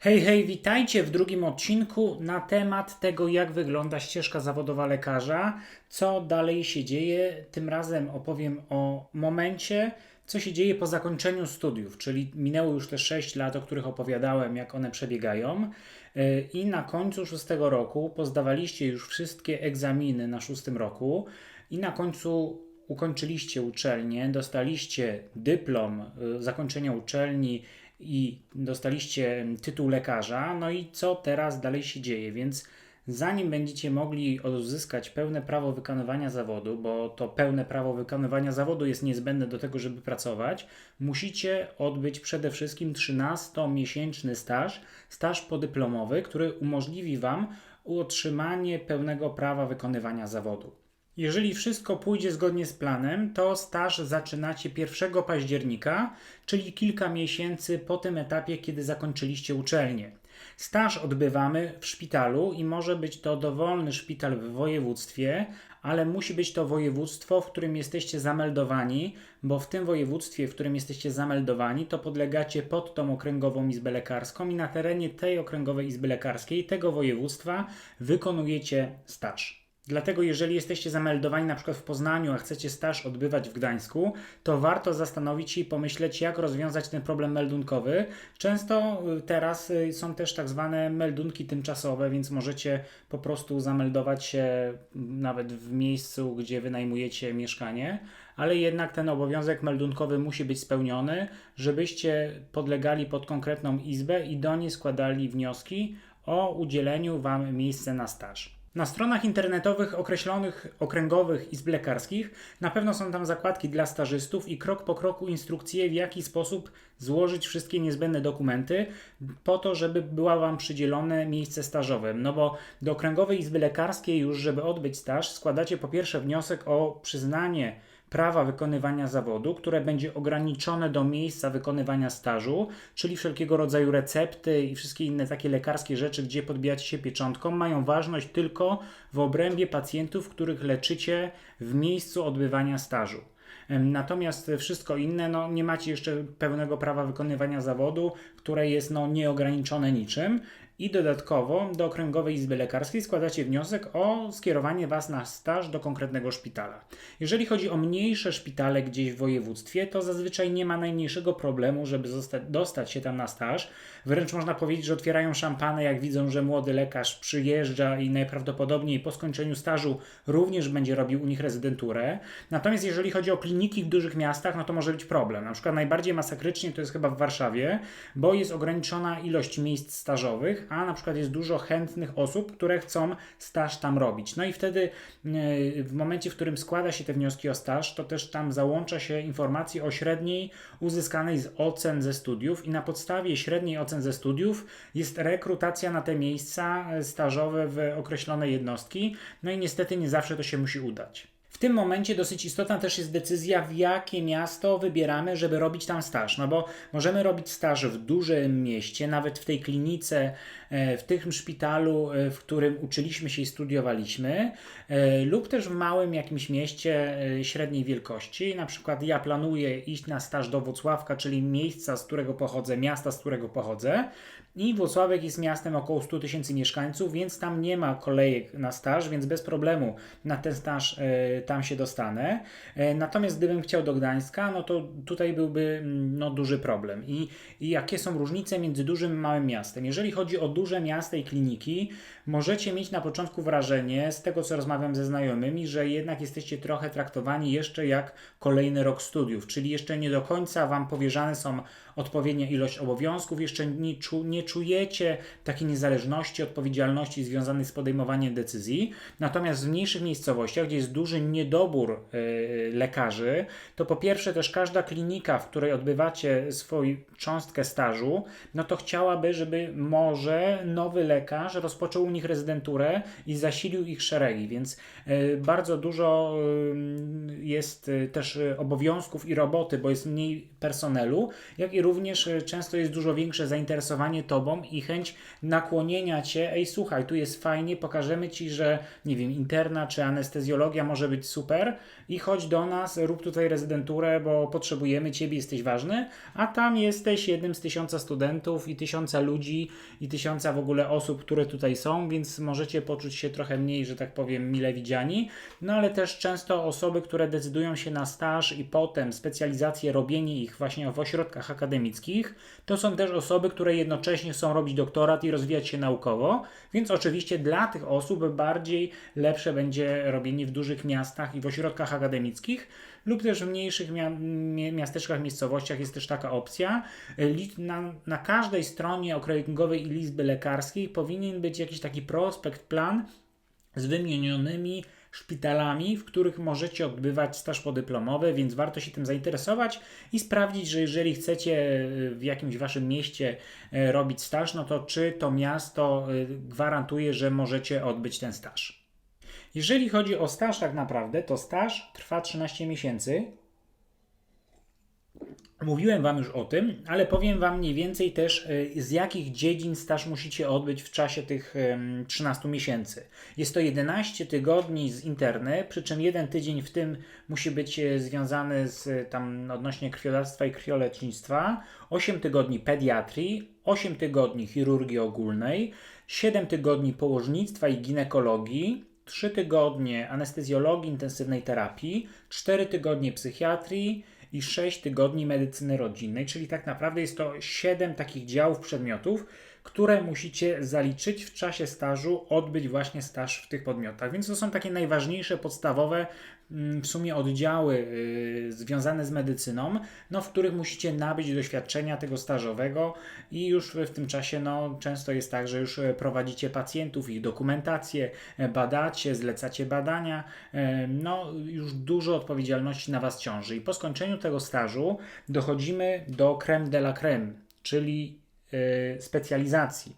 Hej, hej, witajcie w drugim odcinku na temat tego, jak wygląda ścieżka zawodowa lekarza, co dalej się dzieje. Tym razem opowiem o momencie, co się dzieje po zakończeniu studiów, czyli minęło już te 6 lat, o których opowiadałem, jak one przebiegają. Yy, I na końcu szóstego roku pozdawaliście już wszystkie egzaminy na szóstym roku i na końcu ukończyliście uczelnię, dostaliście dyplom y, zakończenia uczelni i dostaliście tytuł lekarza. No i co teraz dalej się dzieje? Więc zanim będziecie mogli uzyskać pełne prawo wykonywania zawodu, bo to pełne prawo wykonywania zawodu jest niezbędne do tego, żeby pracować, musicie odbyć przede wszystkim 13-miesięczny staż, staż podyplomowy, który umożliwi Wam otrzymanie pełnego prawa wykonywania zawodu. Jeżeli wszystko pójdzie zgodnie z planem, to staż zaczynacie 1 października, czyli kilka miesięcy po tym etapie, kiedy zakończyliście uczelnię. Staż odbywamy w szpitalu i może być to dowolny szpital w województwie, ale musi być to województwo, w którym jesteście zameldowani, bo w tym województwie, w którym jesteście zameldowani, to podlegacie pod tą okręgową izbę lekarską i na terenie tej okręgowej izby lekarskiej, tego województwa, wykonujecie staż. Dlatego, jeżeli jesteście zameldowani na przykład w Poznaniu, a chcecie staż odbywać w Gdańsku, to warto zastanowić się i pomyśleć, jak rozwiązać ten problem meldunkowy. Często y, teraz y, są też tak zwane meldunki tymczasowe, więc możecie po prostu zameldować się nawet w miejscu, gdzie wynajmujecie mieszkanie, ale jednak ten obowiązek meldunkowy musi być spełniony, żebyście podlegali pod konkretną izbę i do niej składali wnioski o udzieleniu Wam miejsca na staż. Na stronach internetowych określonych okręgowych izb lekarskich na pewno są tam zakładki dla stażystów i krok po kroku instrukcje, w jaki sposób złożyć wszystkie niezbędne dokumenty po to, żeby była Wam przydzielone miejsce stażowe. No bo do okręgowej izby lekarskiej już, żeby odbyć staż, składacie po pierwsze wniosek o przyznanie prawa wykonywania zawodu, które będzie ograniczone do miejsca wykonywania stażu, czyli wszelkiego rodzaju recepty i wszystkie inne takie lekarskie rzeczy, gdzie podbijacie się pieczątką, mają ważność tylko w obrębie pacjentów, których leczycie w miejscu odbywania stażu. Natomiast wszystko inne, no nie macie jeszcze pełnego prawa wykonywania zawodu, które jest no nieograniczone niczym. I dodatkowo do Okręgowej Izby Lekarskiej składacie wniosek o skierowanie Was na staż do konkretnego szpitala. Jeżeli chodzi o mniejsze szpitale gdzieś w województwie, to zazwyczaj nie ma najmniejszego problemu, żeby dostać się tam na staż. Wręcz można powiedzieć, że otwierają szampany, jak widzą, że młody lekarz przyjeżdża i najprawdopodobniej po skończeniu stażu również będzie robił u nich rezydenturę. Natomiast jeżeli chodzi o kliniki w dużych miastach, no to może być problem. Na przykład najbardziej masakrycznie to jest chyba w Warszawie, bo jest ograniczona ilość miejsc stażowych, a na przykład jest dużo chętnych osób, które chcą staż tam robić. No i wtedy e, w momencie, w którym składa się te wnioski o staż, to też tam załącza się informacje o średniej uzyskanej z ocen ze studiów i na podstawie średniej ocen ze studiów jest rekrutacja na te miejsca e, stażowe w określone jednostki. No i niestety nie zawsze to się musi udać. W tym momencie dosyć istotna też jest decyzja, w jakie miasto wybieramy, żeby robić tam staż. No bo możemy robić staż w dużym mieście, nawet w tej klinice, e, w tym szpitalu, e, w którym uczyliśmy się i studiowaliśmy, e, lub też w małym jakimś mieście średniej wielkości. Na przykład ja planuję iść na staż do Włocławka, czyli miejsca, z którego pochodzę, miasta, z którego pochodzę. I Włocławek jest miastem około 100 tysięcy mieszkańców, więc tam nie ma kolejek na staż, więc bez problemu na ten staż y, tam się dostanę. Y, natomiast gdybym chciał do Gdańska, no to tutaj byłby mm, no, duży problem. I, I jakie są różnice między dużym i małym miastem? Jeżeli chodzi o duże miasta i kliniki, możecie mieć na początku wrażenie, z tego co rozmawiam ze znajomymi, że jednak jesteście trochę traktowani jeszcze jak kolejny rok studiów, czyli jeszcze nie do końca Wam powierzane są odpowiednia ilość obowiązków, jeszcze nie, czu, nie czujecie takiej niezależności, odpowiedzialności związanej z podejmowaniem decyzji. Natomiast w mniejszych miejscowościach, gdzie jest duży niedobór yy, lekarzy, to po pierwsze też każda klinika, w której odbywacie swoją cząstkę stażu, no to chciałaby, żeby może nowy lekarz rozpoczął u nich rezydenturę i zasilił ich szeregi, więc yy, bardzo dużo yy, jest też obowiązków i roboty, bo jest mniej personelu, jak i również często jest dużo większe zainteresowanie to tobą i chęć nakłonienia cię, ej słuchaj, tu jest fajnie, pokażemy ci, że nie wiem, interna czy anestezjologia może być super. I chodź do nas, rób tutaj rezydenturę, bo potrzebujemy ciebie, jesteś ważny, a tam jesteś jednym z tysiąca studentów i tysiąca ludzi i tysiąca w ogóle osób, które tutaj są, więc możecie poczuć się trochę mniej, że tak powiem, mile widziani, no ale też często osoby, które decydują się na staż i potem specjalizację, robienie ich właśnie w ośrodkach akademickich, to są też osoby, które jednocześnie chcą robić doktorat i rozwijać się naukowo, więc oczywiście dla tych osób bardziej lepsze będzie robienie w dużych miastach i w ośrodkach akademickich, lub też w mniejszych mia- miasteczkach, miejscowościach jest też taka opcja. Na, na każdej stronie okręgowej i Izby Lekarskiej powinien być jakiś taki prospekt, plan z wymienionymi szpitalami, w których możecie odbywać staż podyplomowy, więc warto się tym zainteresować i sprawdzić, że jeżeli chcecie e, w jakimś waszym mieście e, robić staż, no to czy to miasto e, gwarantuje, że możecie odbyć ten staż. Jeżeli chodzi o staż tak naprawdę, to staż trwa 13 miesięcy. Mówiłem Wam już o tym, ale powiem Wam mniej więcej też, e, z jakich dziedzin staż musicie odbyć w czasie tych 13 miesięcy. Jest to 11 tygodni z interny, przy czym jeden tydzień w tym musi być e, związany z tam odnośnie krwiodawstwa i krwiolecznictwa, 8 tygodni pediatrii, 8 tygodni chirurgii ogólnej, 7 tygodni położnictwa i ginekologii, 3 tygodnie anestezjologii intensywnej terapii, 4 tygodnie psychiatrii i 6 tygodni medycyny rodzinnej, czyli tak naprawdę jest to 7 takich działów przedmiotów, które musicie zaliczyć w czasie stażu, odbyć właśnie staż w tych podmiotach. Więc to są takie najważniejsze, podstawowe mm, w sumie oddziały y, związane z medycyną, no, w których musicie nabyć doświadczenia tego stażowego i już w tym czasie no, często jest tak, że już prowadzicie pacjentów, ich dokumentację, badacie, zlecacie badania, y, no już dużo odpowiedzialności na Was ciąży. I po skończeniu tego stażu dochodzimy do creme de la creme, czyli specjalizacji.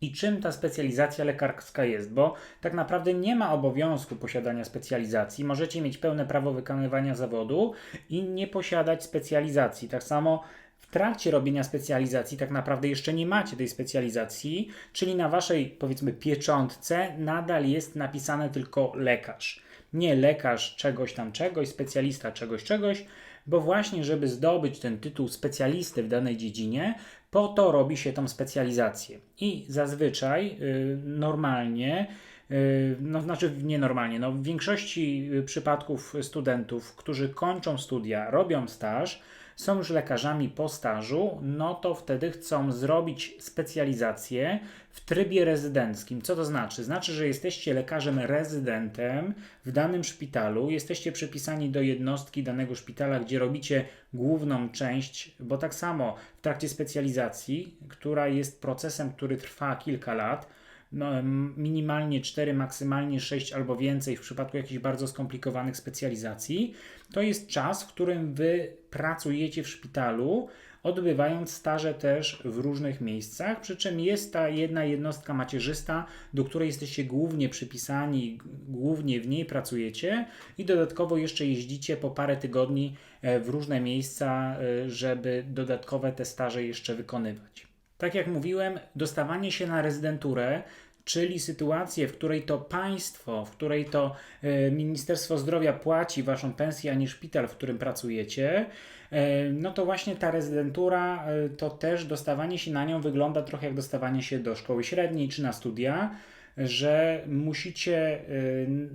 I czym ta specjalizacja lekarska jest? Bo tak naprawdę nie ma obowiązku posiadania specjalizacji. Możecie mieć pełne prawo wykonywania zawodu i nie posiadać specjalizacji. Tak samo w trakcie robienia specjalizacji tak naprawdę jeszcze nie macie tej specjalizacji, czyli na waszej powiedzmy pieczątce nadal jest napisane tylko lekarz. Nie lekarz czegoś tam czegoś, specjalista czegoś czegoś, bo właśnie żeby zdobyć ten tytuł specjalisty w danej dziedzinie, po to robi się tą specjalizację. I zazwyczaj, y, normalnie, y, no znaczy nienormalnie, no w większości przypadków studentów, którzy kończą studia, robią staż, są już lekarzami po stażu, no to wtedy chcą zrobić specjalizację w trybie rezydenckim. Co to znaczy? Znaczy, że jesteście lekarzem rezydentem w danym szpitalu, jesteście przypisani do jednostki danego szpitala, gdzie robicie główną część, bo tak samo w trakcie specjalizacji, która jest procesem, który trwa kilka lat, no, minimalnie 4, maksymalnie 6 albo więcej w przypadku jakichś bardzo skomplikowanych specjalizacji, to jest czas, w którym wy pracujecie w szpitalu, odbywając staże też w różnych miejscach, przy czym jest ta jedna jednostka macierzysta, do której jesteście głównie przypisani, głównie w niej pracujecie i dodatkowo jeszcze jeździcie po parę tygodni e, w różne miejsca, e, żeby dodatkowe te staże jeszcze wykonywać. Tak jak mówiłem, dostawanie się na rezydenturę, czyli sytuację, w której to państwo, w której to e, Ministerstwo Zdrowia płaci waszą pensję, a nie szpital, w którym pracujecie, e, no to właśnie ta rezydentura, e, to też dostawanie się na nią wygląda trochę jak dostawanie się do szkoły średniej czy na studia że musicie y,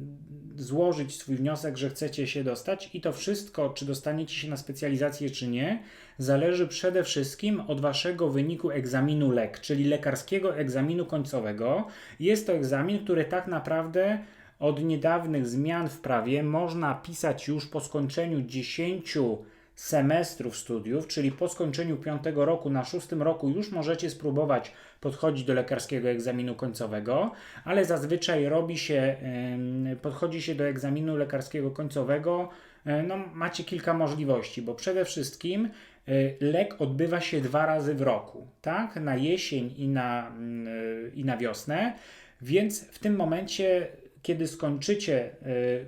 złożyć swój wniosek, że chcecie się dostać i to wszystko, czy dostaniecie się na specjalizację, czy nie, zależy przede wszystkim od waszego wyniku egzaminu LEK, czyli lekarskiego egzaminu końcowego. Jest to egzamin, który tak naprawdę od niedawnych zmian w prawie można pisać już po skończeniu 10 semestrów studiów, czyli po skończeniu piątego roku na szóstym roku już możecie spróbować podchodzić do lekarskiego egzaminu końcowego, ale zazwyczaj robi się, podchodzi się do egzaminu lekarskiego końcowego, e, no macie kilka możliwości, bo przede wszystkim e, lek odbywa się dwa razy w roku, tak? Na jesień i na, mm, e, i na wiosnę, więc w tym momencie kiedy skończycie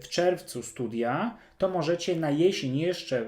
w czerwcu studia, to możecie na jesień jeszcze y,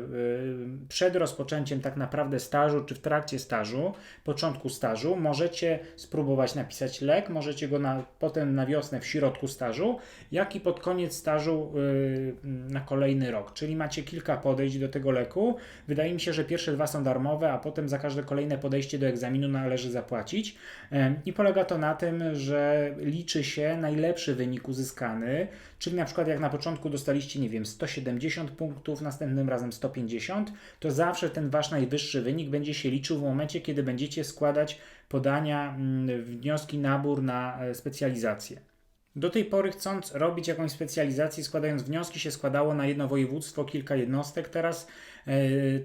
przed rozpoczęciem tak naprawdę stażu, czy w trakcie stażu, początku stażu, możecie spróbować napisać lek, możecie go na, potem na wiosnę w środku stażu, jak i pod koniec stażu y, na kolejny rok. Czyli macie kilka podejść do tego leku. Wydaje mi się, że pierwsze dwa są darmowe, a potem za każde kolejne podejście do egzaminu należy zapłacić. Em, I polega to na tym, że liczy się najlepszy wynik uzyskany, czyli na przykład jak na początku dostaliście, nie wiem, 170 punktów, następnym razem 150, to zawsze ten wasz najwyższy wynik będzie się liczył w momencie, kiedy będziecie składać podania, mm, wnioski, nabór na e, specjalizację. Do tej pory chcąc robić jakąś specjalizację, składając wnioski, się składało na jedno województwo, kilka jednostek. Teraz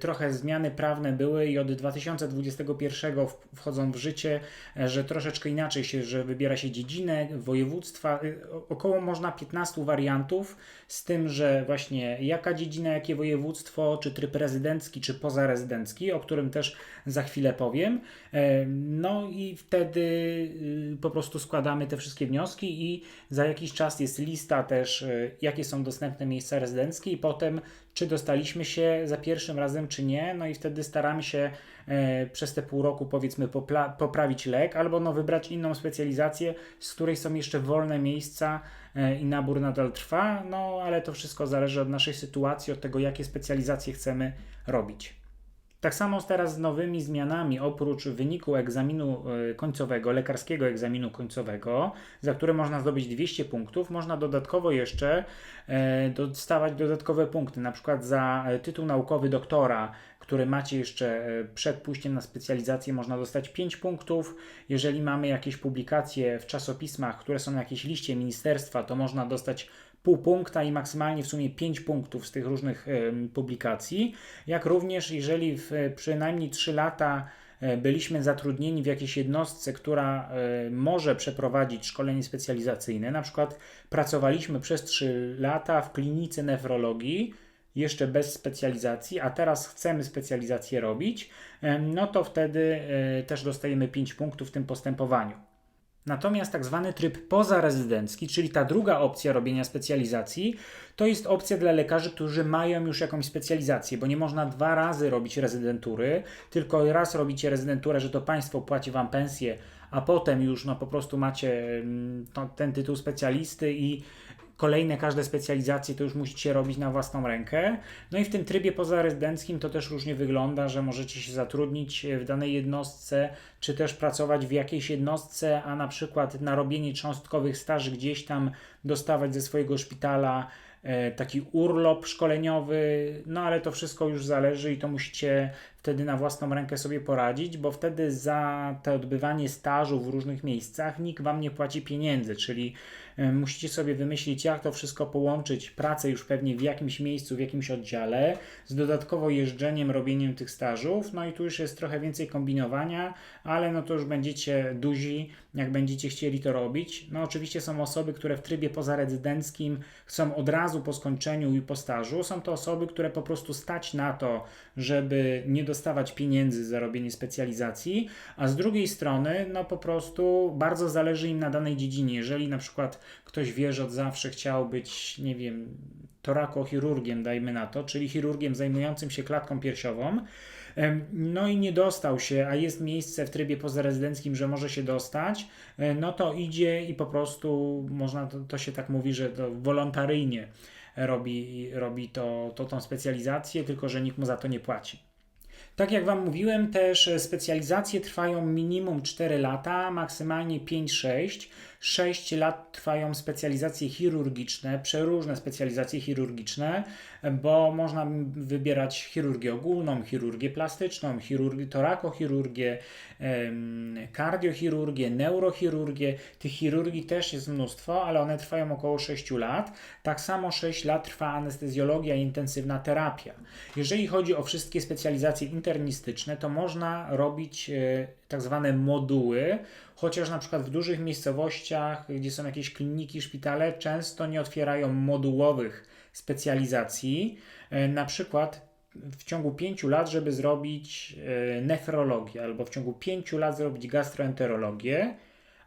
trochę zmiany prawne były i od 2021 w- wchodzą w życie, e, że troszeczkę inaczej się, że wybiera się dziedzinę, województwa, e, około można 15 wariantów, z tym, że właśnie jaka dziedzina, jakie województwo, czy tryb rezydencki, czy pozarezydencki, o którym też za chwilę powiem. E, No i wtedy y, po prostu składamy te wszystkie wnioski i za jakiś czas jest lista też, y, jakie są dostępne miejsca rezydenckie i potem czy dostaliśmy się za pierwszym razem, czy nie. No i wtedy staramy się e, przez te pół roku powiedzmy poprawić lek albo no, wybrać inną specjalizację, z której są jeszcze wolne miejsca e, i nabór nadal trwa. No ale to wszystko zależy od naszej sytuacji, od tego, jakie specjalizacje chcemy robić. Tak samo teraz z nowymi zmianami, oprócz wyniku egzaminu e, końcowego, lekarskiego egzaminu końcowego, za które można zdobyć 200 punktów, można dodatkowo jeszcze e, dostawać dodatkowe punkty, na przykład za e, tytuł naukowy doktora, który macie jeszcze e, przed pójściem na specjalizację, można dostać 5 punktów. Jeżeli mamy jakieś publikacje w czasopismach, które są na jakiejś liście ministerstwa, to można dostać pół punkta i maksymalnie w sumie 5 punktów z tych różnych em, publikacji. Jak również, jeżeli w e, przynajmniej 3 lata e, byliśmy zatrudnieni w jakiejś jednostce, która e, może przeprowadzić szkolenie specjalizacyjne, na przykład pracowaliśmy przez 3 lata w klinice nefrologii, jeszcze bez specjalizacji, a teraz chcemy specjalizację robić, no to wtedy e, też dostajemy 5 punktów w tym postępowaniu. Natomiast tak zwany tryb pozarezydencki, czyli ta druga opcja robienia specjalizacji, to jest opcja dla lekarzy, którzy mają już jakąś specjalizację, bo nie można dwa razy robić rezydentury, tylko raz robicie rezydenturę, że to państwo płaci wam pensję, a potem już no, po prostu macie mm, ten tytuł specjalisty i kolejne każde specjalizacje to już musicie robić na własną rękę. No i w tym trybie pozarezydenckim to też różnie wygląda, że możecie się zatrudnić w danej jednostce, czy też pracować w jakiejś jednostce, a na przykład na robienie cząstkowych staży gdzieś tam dostawać ze swojego szpitala e, taki urlop szkoleniowy, no ale to wszystko już zależy i to musicie wtedy na własną rękę sobie poradzić, bo wtedy za to odbywanie stażu w różnych miejscach nikt wam nie płaci pieniędzy, czyli e, musicie sobie wymyślić, jak to wszystko połączyć, pracę już pewnie w jakimś miejscu, w jakimś oddziale, z dodatkowo jeżdżeniem, robieniem tych stażów, no i tu już jest trochę więcej kombinowania, ale no to już będziecie duzi, jak będziecie chcieli to robić. No oczywiście są osoby, które w trybie pozarezydenckim chcą od razu po skończeniu i po stażu, są to osoby, które po prostu stać na to, żeby nie dostawać pieniędzy za robienie specjalizacji, a z drugiej strony, no po prostu bardzo zależy im na danej dziedzinie. Jeżeli na przykład ktoś wie, że od zawsze chciał być, nie wiem, torakochirurgiem, dajmy na to, czyli chirurgiem zajmującym się klatką piersiową, no i nie dostał się, a jest miejsce w trybie pozarezydenckim, że może się dostać, e, no to idzie i po prostu można, to, to się tak mówi, że to wolontaryjnie robi, robi to, to tą specjalizację, tylko że nikt mu za to nie płaci. Tak jak Wam mówiłem, też specjalizacje trwają minimum 4 lata, maksymalnie 5-6. 6 lat trwają specjalizacje chirurgiczne, przeróżne specjalizacje chirurgiczne, bo można wybierać chirurgię ogólną, chirurgię plastyczną, chirurgię, torakochirurgię, kardiochirurgię, neurochirurgię. Tych chirurgii też jest mnóstwo, ale one trwają około 6 lat. Tak samo 6 lat trwa anestezjologia i intensywna terapia. Jeżeli chodzi o wszystkie specjalizacje internistyczne, to można robić e, tak zwane moduły, chociaż na przykład w dużych miejscowościach, gdzie są jakieś kliniki, szpitale, często nie otwierają modułowych specjalizacji. E, Na przykład w ciągu 5 lat, żeby zrobić e, nefrologię, albo w ciągu 5 lat zrobić gastroenterologię,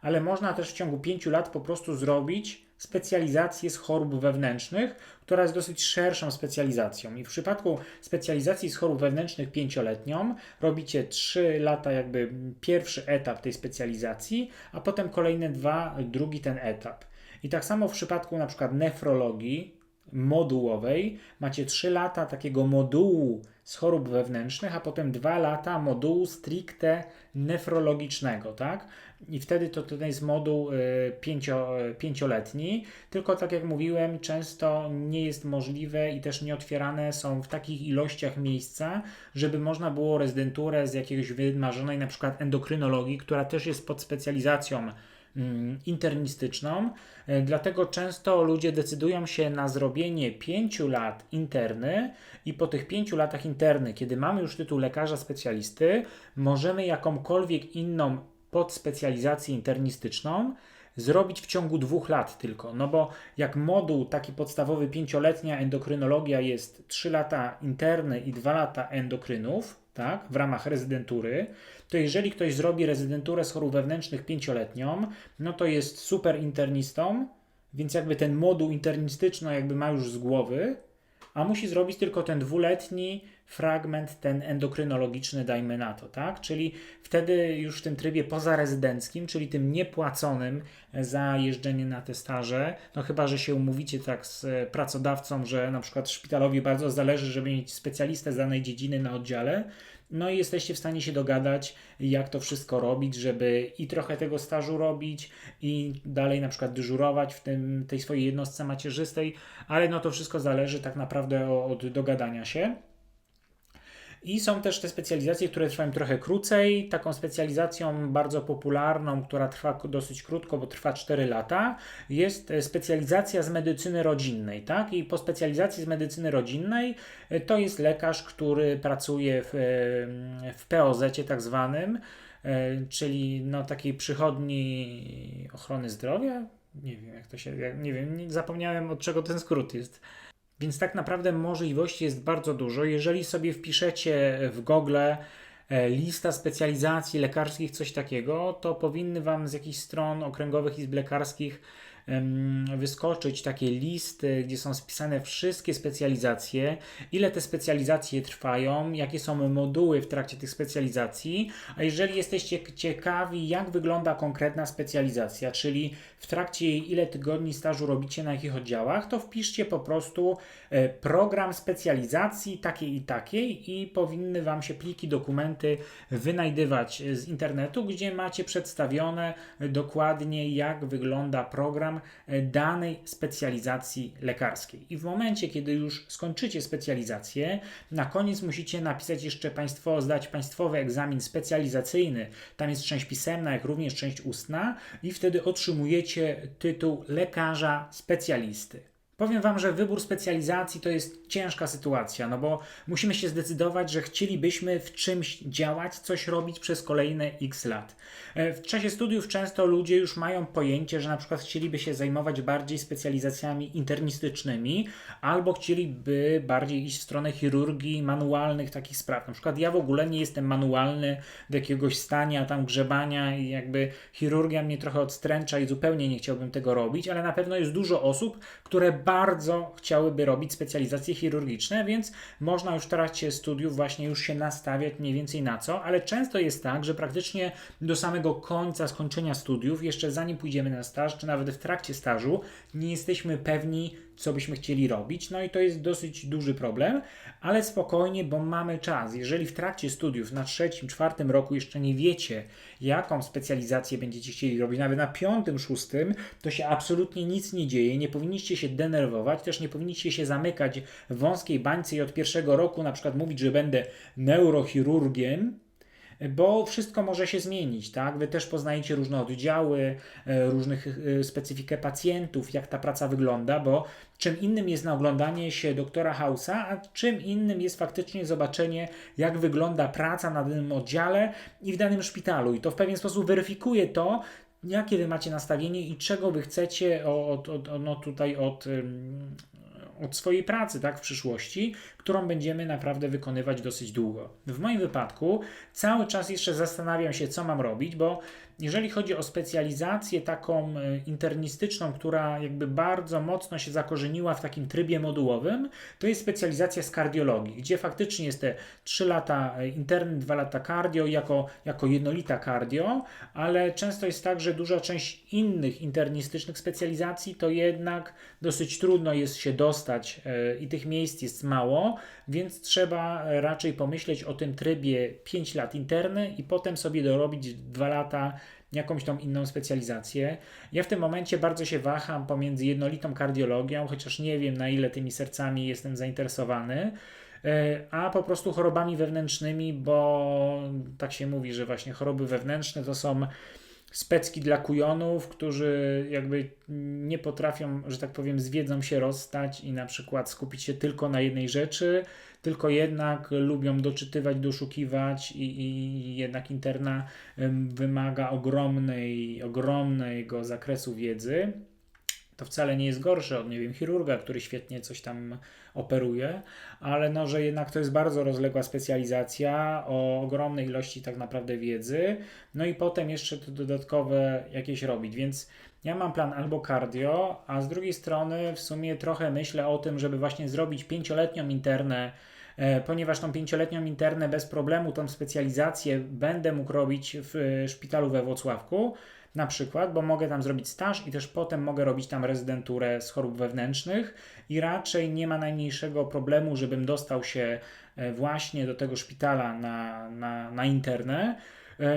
ale można też w ciągu 5 lat po prostu zrobić specjalizację z chorób wewnętrznych, która jest dosyć szerszą specjalizacją. I w przypadku specjalizacji z chorób wewnętrznych pięcioletnią robicie 3 lata jakby pierwszy etap tej specjalizacji, a potem kolejne dwa, drugi ten etap. I tak samo w przypadku na przykład nefrologii modułowej macie 3 lata takiego modułu z chorób wewnętrznych, a potem 2 lata modułu stricte nefrologicznego, tak? I wtedy to, to jest moduł y, pięcio, y, pięcioletni, tylko tak jak mówiłem, często nie jest możliwe i też nie otwierane są w takich ilościach miejsca, żeby można było rezydenturę z jakiegoś wymarzonej na przykład endokrynologii, która też jest pod specjalizacją internistyczną. Y, Dlatego często ludzie decydują się na zrobienie 5 lat interny i po tych 5 latach interny, kiedy mamy już tytuł lekarza specjalisty, możemy jakąkolwiek inną podspecjalizację internistyczną zrobić w ciągu dwóch lat tylko. No bo jak moduł taki podstawowy pięcioletnia endokrynologia jest 3 lata interny i 2 lata endokrynów, tak, w ramach rezydentury, to jeżeli ktoś zrobi rezydenturę z chorób wewnętrznych pięcioletnią, no to jest super internistą, więc jakby ten moduł internistyczny jakby ma już z głowy, a musi zrobić tylko ten dwuletni fragment, ten endokrynologiczny, dajmy na to, tak? Czyli wtedy już w tym trybie pozarezydenckim, czyli tym niepłaconym za jeżdżenie na te staże, no chyba, że się umówicie tak z pracodawcą, że na przykład szpitalowi bardzo zależy, żeby mieć specjalistę z danej dziedziny na oddziale, no i jesteście w stanie się dogadać, jak to wszystko robić, żeby i trochę tego stażu robić, i dalej na przykład dyżurować w tym, tej swojej jednostce macierzystej, ale no to wszystko zależy tak naprawdę od dogadania się. I są też te specjalizacje, które trwają trochę krócej. Taką specjalizacją bardzo popularną, która trwa dosyć krótko, bo trwa 4 lata, jest specjalizacja z medycyny rodzinnej. Tak? I po specjalizacji z medycyny rodzinnej e, to jest lekarz, który pracuje w, e, w POZ tak zwanym, e, czyli no, takiej przychodni ochrony zdrowia. Nie wiem, jak to się. Nie wiem, zapomniałem od czego ten skrót jest. Więc tak naprawdę możliwości jest bardzo dużo. Jeżeli sobie wpiszecie w Google e, lista specjalizacji lekarskich, coś takiego, to powinny Wam z jakichś stron okręgowych izb lekarskich wyskoczyć takie listy, gdzie są spisane wszystkie specjalizacje, ile te specjalizacje trwają, jakie są moduły w trakcie tych specjalizacji. A jeżeli jesteście ciekawi, jak wygląda konkretna specjalizacja, czyli w trakcie ile tygodni stażu robicie na jakich oddziałach, to wpiszcie po prostu e, program specjalizacji takiej i takiej i powinny Wam się pliki, dokumenty wynajdywać z internetu, gdzie macie przedstawione dokładnie, jak wygląda program e, danej specjalizacji lekarskiej. I w momencie, kiedy już skończycie specjalizację, na koniec musicie napisać jeszcze państwo, zdać państwowy egzamin specjalizacyjny. Tam jest część pisemna, jak również część ustna, i wtedy otrzymujecie tytuł lekarza specjalisty. Powiem Wam, że wybór specjalizacji to jest ciężka sytuacja, no bo musimy się zdecydować, że chcielibyśmy w czymś działać, coś robić przez kolejne x lat. E, W czasie studiów często ludzie już mają pojęcie, że na przykład chcieliby się zajmować bardziej specjalizacjami internistycznymi, albo chcieliby bardziej iść w stronę chirurgii manualnych takich spraw. Na przykład ja w ogóle nie jestem manualny do jakiegoś stania, tam grzebania i jakby chirurgia mnie trochę odstręcza i zupełnie nie chciałbym tego robić, ale na pewno jest dużo osób, które bardzo chciałyby robić specjalizacje chirurgiczne, więc można już w trakcie studiów właśnie już się nastawiać mniej więcej na co, ale często jest tak, że praktycznie do samego końca skończenia studiów, jeszcze zanim pójdziemy na staż, czy nawet w trakcie stażu, nie jesteśmy pewni, co byśmy chcieli robić. No i to jest dosyć duży problem, ale spokojnie, bo mamy czas. Jeżeli w trakcie studiów na trzecim, czwartym roku jeszcze nie wiecie, jaką specjalizację będziecie chcieli robić, nawet na piątym, szóstym, to się absolutnie nic nie dzieje. Nie powinniście się denerwować, też nie powinniście się zamykać w wąskiej bańce i od pierwszego roku na przykład mówić, że będę neurochirurgiem, bo wszystko może się zmienić, tak? Wy też poznajecie różne oddziały, e, różnych e, specyfikę pacjentów, jak ta praca wygląda, bo czym innym jest na oglądanie się doktora Hausa, a czym innym jest faktycznie zobaczenie, jak wygląda praca na danym oddziale i w danym szpitalu. I to w pewien sposób weryfikuje to, jakie wy macie nastawienie i czego wy chcecie od, od, no tutaj od, od swojej pracy tak, w przyszłości, którą będziemy naprawdę wykonywać dosyć długo. W moim wypadku cały czas jeszcze zastanawiam się, co mam robić, bo jeżeli chodzi o specjalizację taką e, internistyczną, która jakby bardzo mocno się zakorzeniła w takim trybie modułowym, to jest specjalizacja z kardiologii, gdzie faktycznie jest te 3 lata e, interny, 2 lata cardio jako, jako jednolita cardio, ale często jest tak, że duża część innych internistycznych specjalizacji to jednak dosyć trudno jest się dostać e, i tych miejsc jest mało, więc trzeba raczej pomyśleć o tym trybie 5 lat interny i potem sobie dorobić 2 lata jakąś tą inną specjalizację. Ja w tym momencie bardzo się waham pomiędzy jednolitą kardiologią, chociaż nie wiem na ile tymi sercami jestem zainteresowany, e, a po prostu chorobami wewnętrznymi, bo tak się mówi, że właśnie choroby wewnętrzne to są specki dla kujonów, którzy jakby nie potrafią, że tak powiem, z wiedzą się rozstać i na przykład skupić się tylko na jednej rzeczy, tylko jednak lubią doczytywać, doszukiwać i, i jednak interna wymaga ogromnej, ogromnego zakresu wiedzy. To wcale nie jest gorsze od, nie wiem, chirurga, który świetnie coś tam operuje, ale no, że jednak to jest bardzo rozległa specjalizacja o ogromnej ilości tak naprawdę wiedzy, no i potem jeszcze to dodatkowe jakieś robić, więc ja mam plan albo cardio, a z drugiej strony w sumie trochę myślę o tym, żeby właśnie zrobić pięcioletnią internę, ponieważ tą pięcioletnią internę bez problemu, tą specjalizację będę mógł robić w e, szpitalu we Włocławku, na przykład, bo mogę tam zrobić staż i też potem mogę robić tam rezydenturę z chorób wewnętrznych i raczej nie ma najmniejszego problemu, żebym dostał się e, właśnie do tego szpitala na, na, na internę.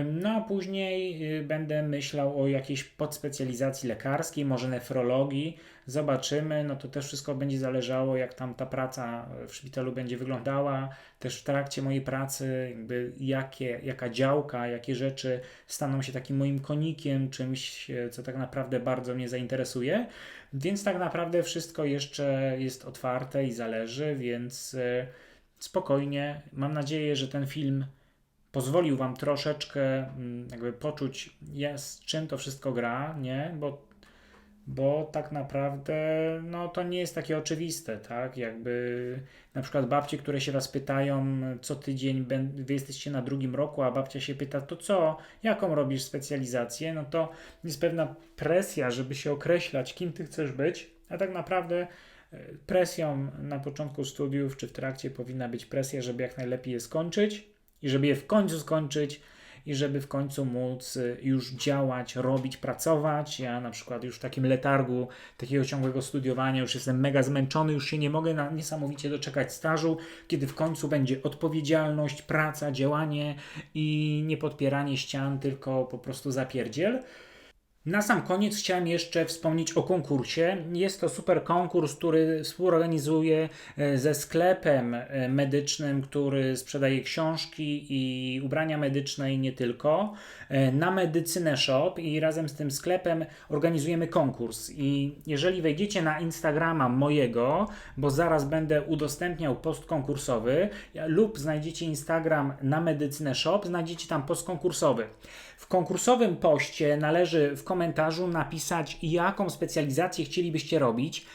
No a później y, będę myślał o jakiejś podspecjalizacji lekarskiej, może nefrologii. Zobaczymy. No to też wszystko będzie zależało, jak tam ta praca w szpitalu będzie wyglądała. Też w trakcie mojej pracy, jakby jakie, jaka działka, jakie rzeczy staną się takim moim konikiem, czymś, e, co tak naprawdę bardzo mnie zainteresuje. Więc tak naprawdę wszystko jeszcze jest otwarte i zależy, więc e, spokojnie. Mam nadzieję, że ten film pozwolił Wam troszeczkę mm, jakby poczuć, z czym to wszystko gra, nie? Bo, bo tak naprawdę no, to nie jest takie oczywiste, tak? Jakby na przykład babcie, które się Was pytają co tydzień, Wy jesteście na drugim roku, a babcia się pyta, to co, jaką robisz specjalizację? No to jest pewna presja, żeby się określać, kim Ty chcesz być, a tak naprawdę e, presją na początku studiów czy w trakcie powinna być presja, żeby jak najlepiej je skończyć i żeby je w końcu skończyć i żeby w końcu móc y, już działać, robić, pracować. Ja na przykład już w takim letargu takiego ciągłego studiowania już jestem mega zmęczony, już się nie mogę na, niesamowicie doczekać stażu, kiedy w końcu będzie odpowiedzialność, praca, działanie i nie podpieranie ścian, tylko po prostu zapierdziel. Na sam koniec chciałem jeszcze wspomnieć o konkursie. Jest to super konkurs, który współorganizuję e, ze sklepem e, medycznym, który sprzedaje książki i ubrania medyczne i nie tylko, e, na Medycynę Shop i razem z tym sklepem organizujemy konkurs. I jeżeli wejdziecie na Instagrama mojego, bo zaraz będę udostępniał post konkursowy lub znajdziecie Instagram na Medycynę Shop, znajdziecie tam post konkursowy. Konkursowym poście należy w komentarzu napisać, jaką specjalizację chcielibyście robić.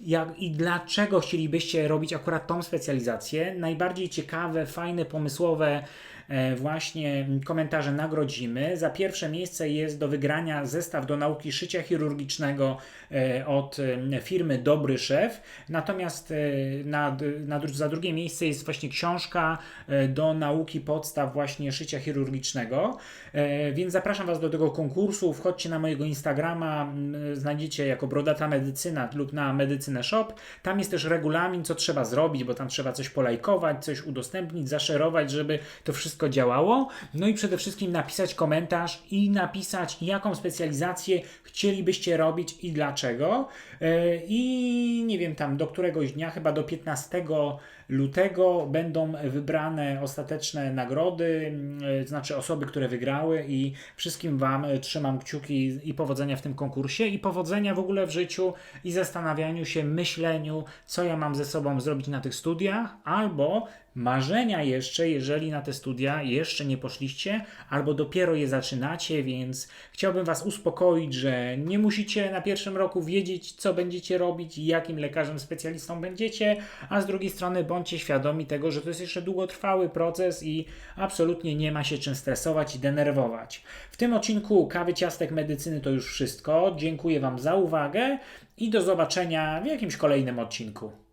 Jak i dlaczego chcielibyście robić akurat tą specjalizację? Najbardziej ciekawe, fajne, pomysłowe właśnie komentarze nagrodzimy. Za pierwsze miejsce jest do wygrania zestaw do nauki szycia chirurgicznego e, od e, firmy Dobry Szef. Natomiast e, na, na, za drugie miejsce jest właśnie książka e, do nauki podstaw właśnie szycia chirurgicznego. E, Więc zapraszam Was do tego konkursu. Wchodźcie na mojego Instagrama, znajdziecie jako Brodata Medycyna lub na Medycynę Shop. Tam jest też regulamin, co trzeba zrobić, bo tam trzeba coś polajkować, coś udostępnić, zaszerować, żeby to wszystko działało. No i przede wszystkim napisać komentarz i napisać, jaką specjalizację chcielibyście robić i dlaczego. E, I nie wiem, tam do któregoś dnia, chyba do 15 lutego, będą wybrane ostateczne nagrody, m, e, znaczy osoby, które wygrały, i wszystkim Wam e, trzymam kciuki i powodzenia w tym konkursie, i powodzenia w ogóle w życiu, i zastanawianiu się, myśleniu, co ja mam ze sobą zrobić na tych studiach, albo marzenia jeszcze, jeżeli na te studia jeszcze nie poszliście albo dopiero je zaczynacie, więc chciałbym Was uspokoić, że nie musicie na pierwszym roku wiedzieć, co będziecie robić i jakim lekarzem specjalistą będziecie, a z drugiej strony bądźcie świadomi tego, że to jest jeszcze długotrwały proces i absolutnie nie ma się czym stresować i denerwować. W tym odcinku Kawy Ciastek Medycyny to już wszystko. Dziękuję Wam za uwagę i do zobaczenia w jakimś kolejnym odcinku.